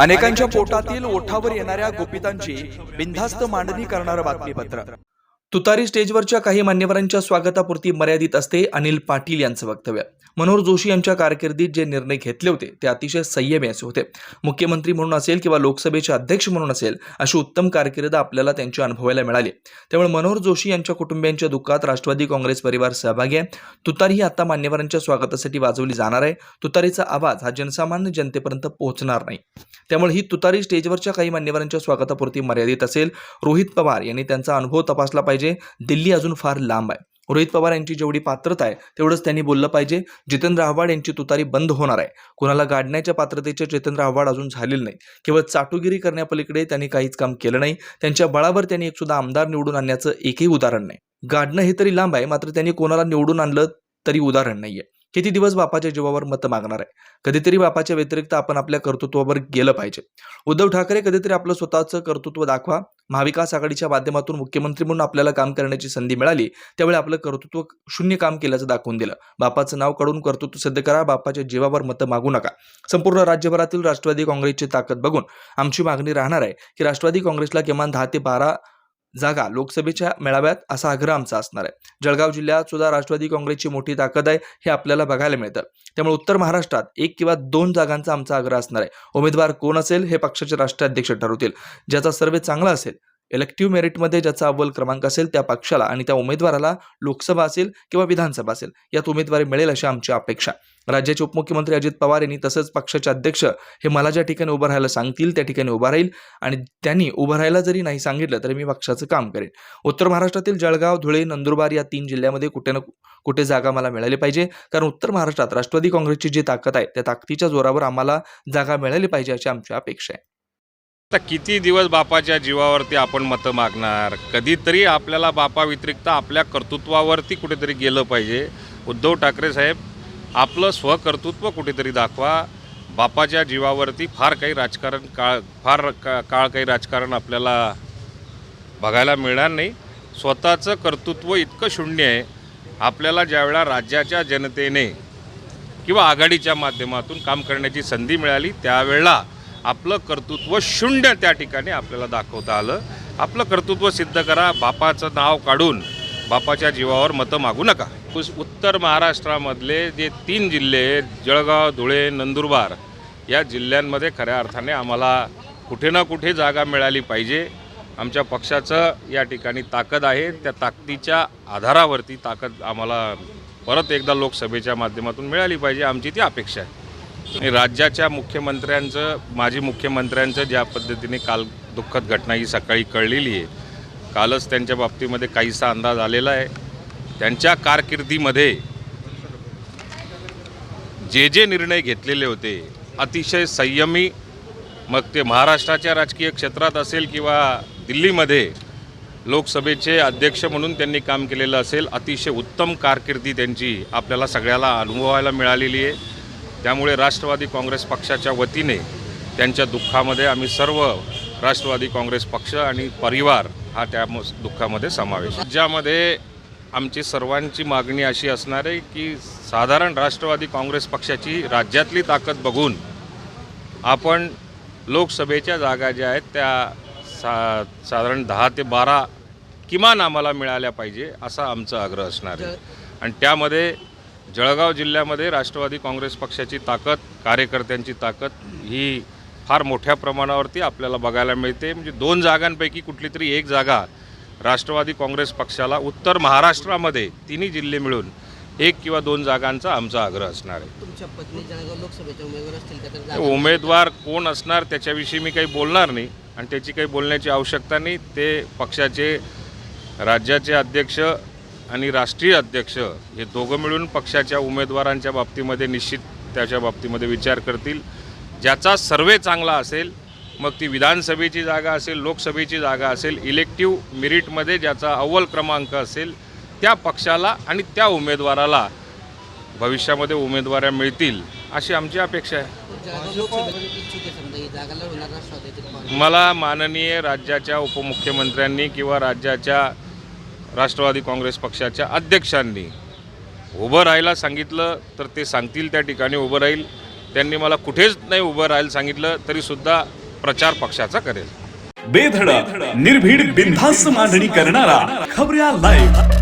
अनेकांच्या पोटातील ओठावर येणाऱ्या गोपितांची बिनधास्त मांडणी करणारं बातमीपत्र. तुतारी स्टेजवरच्या काही मान्यवरांच्या स्वागतापुरती मर्यादित असते अनिल पाटील यांचं वक्तव्य. मनोहर जोशी यांच्या कारकिर्दीत जे निर्णय घेतले होते ते अतिशय संयमी असे होते. मुख्यमंत्री म्हणून असेल किंवा लोकसभेचे अध्यक्ष म्हणून असेल अशी उत्तम कारकीर्द आपल्याला त्यांची अनुभवायला मिळाली. त्यामुळे मनोहर जोशी यांच्या कुटुंबियांच्या दुःखात राष्ट्रवादी काँग्रेस परिवार सहभागी आहे. तुतारी ही आता मान्यवरांच्या स्वागतासाठी वाजवली जाणार आहे. तुतारीचा आवाज हा जनसामान्य जनतेपर्यंत पोहोचणार नाही. त्यामुळे ही तुतारी स्टेजवरच्या काही मान्यवरांच्या स्वागतापुरती मर्यादित असेल. रोहित पवार यांनी त्यांचा अनुभव तपासला पाहिजे. दिल्ली अजून फार लांब आहे. रोहित पवार यांची जेवढी पात्रता आहे तेवढंच त्यांनी बोललं पाहिजे. जितेंद्र आव्हाड यांची तुतारी बंद होणार आहे. कुणाला गाडण्याच्या पात्रतेचे जितेंद्र आव्हाड अजून झालेलं नाही केवळ चाटुगिरी करण्यापलीकडे त्यांनी काहीच काम केलं नाही. त्यांच्या बळावर त्यांनी एक सुद्धा आमदार निवडून आणण्याचं एकही उदाहरण नाही. गाडणं हे तरी लांब आहे मात्र त्यांनी कोणाला निवडून आणलं तरी उदाहरण नाहीये. किती दिवस बापाच्या जीवावर मतं मागणार आहे? कधीतरी बापाच्या व्यतिरिक्त आपण आपल्या कर्तृत्वावर गेलं पाहिजे. उद्धव ठाकरे कधीतरी आपलं स्वतःचं कर्तृत्व दाखवा. महाविकास आघाडीच्या माध्यमातून मुख्यमंत्री म्हणून आपल्याला काम करण्याची संधी मिळाली त्यावेळी आपलं कर्तृत्व शून्य काम केल्याचं दाखवून दिलं. बापाचं नाव काढून कर्तृत्व सिद्ध करा बापाच्या जीवावर मतं मागू नका. संपूर्ण राज्यभरातील राष्ट्रवादी काँग्रेसची ताकद बघून आमची मागणी राहणार आहे की राष्ट्रवादी काँग्रेसला किमान दहा ते बारा जागा लोकसभेच्या मेळाव्यात असा आग्रह आमचा असणार आहे. जळगाव जिल्ह्यात सुद्धा राष्ट्रवादी काँग्रेसची मोठी ताकद आहे हे आपल्याला बघायला मिळतं. त्यामुळे उत्तर महाराष्ट्रात एक किंवा दोन जागांचा आमचा आग्रह असणार आहे. उमेदवार कोण असेल हे पक्षाचे राष्ट्राध्यक्ष ठरवतील. ज्याचा सर्वे चांगला असेल इलेक्टिव्ह मेरिटमध्ये ज्याचा अव्वल क्रमांक असेल त्या पक्षाला आणि त्या उमेदवाराला लोकसभा असेल किंवा विधानसभा असेल यात उमेदवारी मिळेल अशी आमची अपेक्षा. राज्याचे उपमुख्यमंत्री अजित पवार यांनी तसंच पक्षाचे अध्यक्ष हे मला ज्या ठिकाणी उभं राहायला सांगतील त्या ठिकाणी उभं राहील आणि त्यांनी उभं राहायला जरी नाही सांगितलं तरी मी पक्षाचं काम करेन. उत्तर महाराष्ट्रातील जळगाव धुळे नंदुरबार या तीन जिल्ह्यामध्ये कुठे ना कुठे जागा मला मिळाली पाहिजे. कारण उत्तर महाराष्ट्रात राष्ट्रवादी काँग्रेसची जी ताकद आहे त्या ताकदीच्या जोरावर आम्हाला जागा मिळाली पाहिजे अशी आमची अपेक्षा आहे. आता किती दिवस बापाच्या जीवावरती आपण मतं मागणार? कधीतरी आपल्याला बापा व्यतिरिक्त आपल्या कर्तृत्वावरती कुठेतरी गेलं पाहिजे. उद्धव ठाकरे साहेब आपलं स्वकर्तृत्व कुठेतरी दाखवा. बापाच्या जीवावरती फार काही राजकारण काळ फार का काळ काही राजकारण आपल्याला बघायला मिळणार नाही. स्वतःचं कर्तृत्व इतकं शून्य आहे. आपल्याला ज्यावेळा राज्याच्या जनतेने किंवा आघाडीच्या माध्यमातून काम करण्याची संधी मिळाली त्यावेळेला आपलं कर्तृत्व शून्य त्या ठिकाणी आपल्याला दाखवता आलं. आपलं कर्तृत्व सिद्ध करा बापाचं नाव काढून बापाच्या जीवावर मतं मागू नका. उत्तर महाराष्ट्रामधले जे तीन जिल्हे आहेत जळगाव धुळे नंदुरबार या जिल्ह्यांमध्ये खऱ्या अर्थाने आम्हाला कुठे ना कुठे जागा मिळाली पाहिजे. आमच्या पक्षाचं या ठिकाणी ताकद आहे. त्या ताकदीच्या आधारावरती ताकद आम्हाला परत एकदा लोकसभेच्या माध्यमातून मिळाली पाहिजे. आमची ती अपेक्षा आहे. राज्याच्या मुख्यमंत्र्यांचं माजी मुख्यमंत्र्यांचं ज्या पद्धतीने काल दुःखद घटना ही सकाळी कळलेली आहे. कालच त्यांच्या बाबतीमध्ये काहीसा अंदाज आलेला आहे. त्यांच्या कारकिर्दीमध्ये जे जे निर्णय घेतलेले होते अतिशय संयमी मग ते महाराष्ट्राच्या राजकीय क्षेत्रात असेल किंवा दिल्लीमध्ये लोकसभेचे अध्यक्ष म्हणून त्यांनी काम केलेलं असेल अतिशय उत्तम कारकिर्दी त्यांची आपल्याला सगळ्याला अनुभवायला मिळालेली आहे. त्यामुळे राष्ट्रवादी काँग्रेस पक्षाच्या वतीने त्यांच्या दुःखामध्ये आम्ही सर्व राष्ट्रवादी काँग्रेस पक्ष आणि परिवार हा त्या दुःखामध्ये समावेश. ज्यामध्ये आमची सर्वांची मागणी अशी असणार आहे की साधारण राष्ट्रवादी काँग्रेस पक्षाची राज्यातली ताकद बघून आपण लोकसभेच्या जागा ज्या आहेत त्या सा साधारण दहा ते बारा किमान आम्हाला मिळाल्या पाहिजे असा आमचा आग्रह असणार आहे आणि त्यामध्ये जळगाव जिल्ह्यामध्ये राष्ट्रवादी काँग्रेस पक्षाची ताकद कार्यकर्त्यांची ताकद ही फार मोठ्या प्रमाणावरती आपल्याला बघायला मिळते. म्हणजे दोन जागांपैकी कुठली तरी एक जागा राष्ट्रवादी काँग्रेस पक्षाला उत्तर महाराष्ट्रामध्ये तिन्ही जिल्हे मिळून एक किंवा दोन जागांचा आमचा आग्रह असणार आहे. उमेदवार कोण असणार त्याच्याविषयी मी काही बोलणार नाही आणि त्याची काही बोलण्याची आवश्यकता नाही. ते पक्षाचे राज्याचे अध्यक्ष आणि राष्ट्रीय अध्यक्ष हे दोघं मिळून पक्षाच्या उमेदवारांच्या बाबतीमध्ये निश्चित त्याच्या बाबतीमध्ये विचार करतील. ज्याचा सर्वे चांगला असेल मग ती विधानसभेची जागा असेल लोकसभेची जागा असेल इलेक्टिव्ह मिरिटमध्ये ज्याचा अव्वल क्रमांक असेल त्या पक्षाला आणि त्या उमेदवाराला भविष्यामध्ये उमेदवाऱ्या मिळतील अशी आमची अपेक्षा आहे. मला माननीय राज्याच्या उपमुख्यमंत्र्यांनी किंवा राज्याच्या राष्ट्रवादी काँग्रेस पक्षाच्या अध्यक्षांनी उभं राहायला सांगितलं तर ते सांगतील त्या ठिकाणी उभं राहील. त्यांनी मला कुठेच नाही उभं राहायला सांगितलं तरीसुद्धा प्रचार पक्षाचा करेल. बेधडक निर्भीड बिनधास्त मांडणी करणारा खबऱ्या लाईव्ह